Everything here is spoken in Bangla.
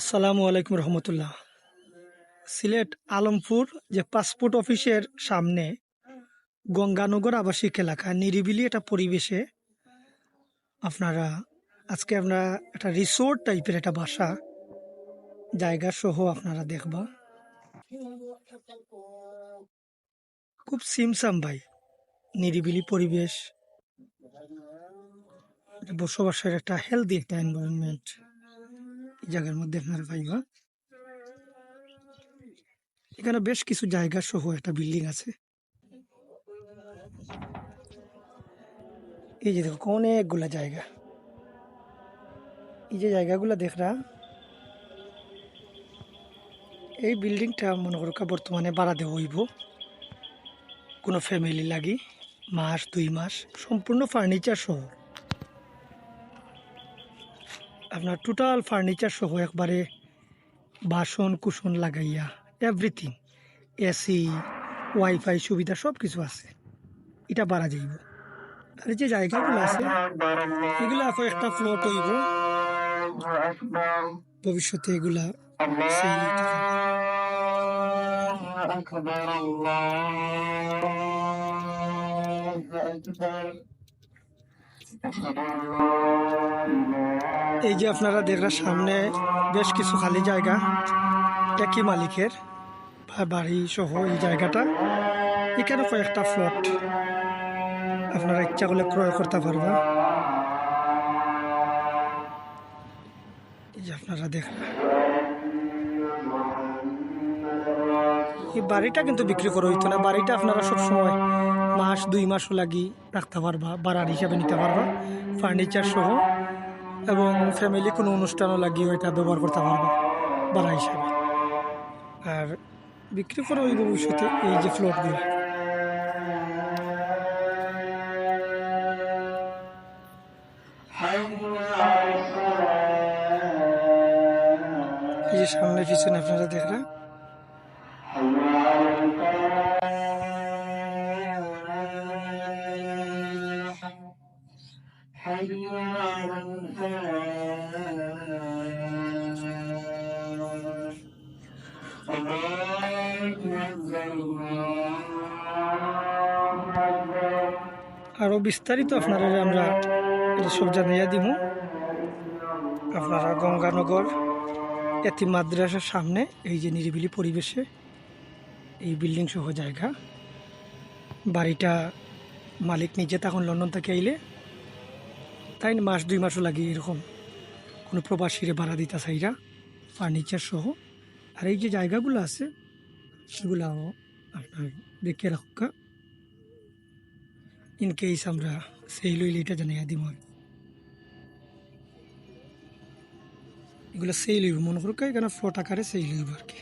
আসসালামু আলাইকুম রহমতুল্লাহ। সিলেট আলমপুর যে পাসপোর্ট অফিসের সামনে গঙ্গানগর আবাসিক এলাকা, নিরিবিলি একটা পরিবেশে আপনারা, আজকে আমরা একটা রিসোর্ট টাইপের একটা বাসা, জায়গা সহ আপনারা দেখবা। খুব সিমসাম ভাই, নিরিবিলি পরিবেশ, বসবাসের একটা হেলদি একটা এনভায়রনমেন্ট জায়গার মধ্যে আপনারা পাইবা। এখানে বেশ কিছু জায়গা সহ একটা বিল্ডিং আছে। এই যে দেখো, অনেকগুলা জায়গা। এই যে জায়গাগুলো দেখরা, এই বিল্ডিংটা মনে করো বর্তমানে ভাড়া দেওয়া হইব। কোনো ফ্যামিলি লাগি, মাস, দুই মাস, সম্পূর্ণ ফার্নিচার সহ। আপনার টোটাল ফার্নিচার সহ একবারে বাসন, কুসন লাগাইয়া এভরিথিং এসি ওয়াইফাই সুবিধা সব কিছু আছে। এটা বাড়া যাইব। আর যে জায়গাগুলো আছে, এগুলো একটা ফ্লোট হইব ভবিষ্যতে এগুলা sale এই যে আপনারা দেখরা সামনে বেশ কিছু খালি জায়গা, একই মালিকের বাড়ি সহ এই জায়গাটা। এখানে কয়েকটা ফ্লট। আপনারা ইচ্ছা করলে ক্রয় করতে পারবা এই যে আপনারা দেখরা এই বাড়িটা কিন্তু বিক্রি করা হইতো না। বাড়িটা আপনারা সব সময় মাস, দুই মাসও লাগি রাখতে পারবা, বাড়ার হিসাবে নিতে পারবা। ফার্নিচার সহ। এবং ফ্যামিলি কোনো অনুষ্ঠানও লাগিয়ে এটা ব্যবহার করতে পারবে, বাড়া হিসাবে। আর বিক্রি করা ওই ভবিষ্যতে এই যে ফ্লোটগুলো এই যে সামনে পিছনে আপনারা দেখলেন। Hallelujah. আরও বিস্তারিত আপনারা আমরা এটা সব জানাইয়া দিব আপনারা গঙ্গানগর এতি মাদ্রাসার সামনে, এই যে নিরিবিলি পরিবেশে এই বিল্ডিং সহ জায়গা। বাড়িটা মালিক নিজে তখন লন্ডন থেকে আইলে, তাই মাস দুই মাসও লাগে এরকম। কোনো প্রবাসীরে ভাড়া দিতে চাইরা ফার্নিচার সহ। আর এই যে জায়গাগুলো আছে, সেগুলো আপনার দেখে রাখা ইন কেস আমরা সেই লইলে এটা জানাইয়া দিব আর। এগুলো সেই লইব, মনে করো এখানে ফ্লট আকারে সেই লইব আর কি।